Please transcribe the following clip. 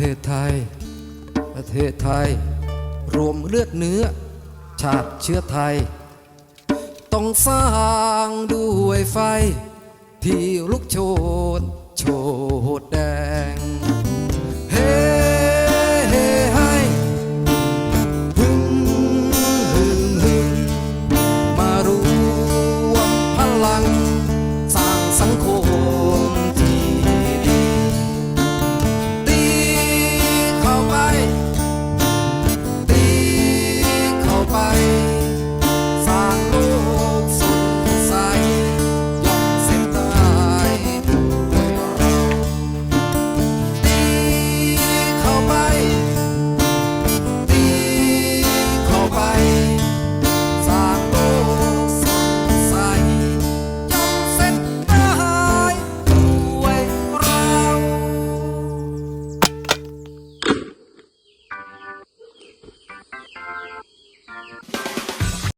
เทศไทย ประเทศไทย รวมเลือดเนื้อ ชาติเชื้อไทย ต้องสร้างด้วยไฟ ที่ลุกโชน โชดแด